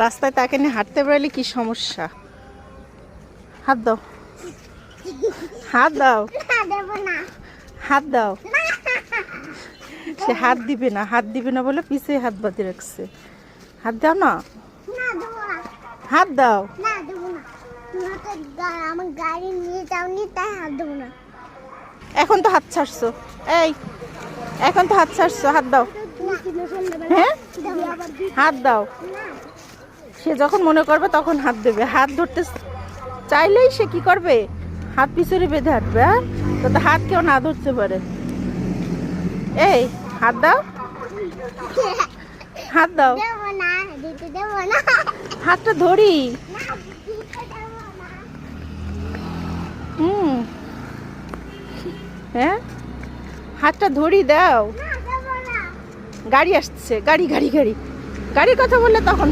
রাস্তায় তাকে নিয়ে হাঁটতে পারলে কি সমস্যা? হাত দাও। হাত দাও। হাত দাও। সে হাত দিবে না, হাত দিবে না বলে পিছে হাত বাঁধে রাখছে। হাত দাও না? হাত দাও। এখন তো হাত ছাড়ছো। এই, এখন তো হাত ছাড়ছো। হাত দাও। হ্যাঁ? হাত দাও। সে যখন মনে করবে তখন হাত দেবে। হাত ধরতে চাইলেই সে কি করবে? হাত পিছনে বেঁধে হাঁটবে হ্যাঁ? যাতে হাত কেউ না ধরতে পারে। এই, হাত দাও। হাত দাও। হাতটা ধরি। হুম। হ্যাঁ? হাতটা ধরি, দাও। গাড়ি আসছে। গাড়ি গাড়ি গাড়ি। গাড়ির কথা বললে তখন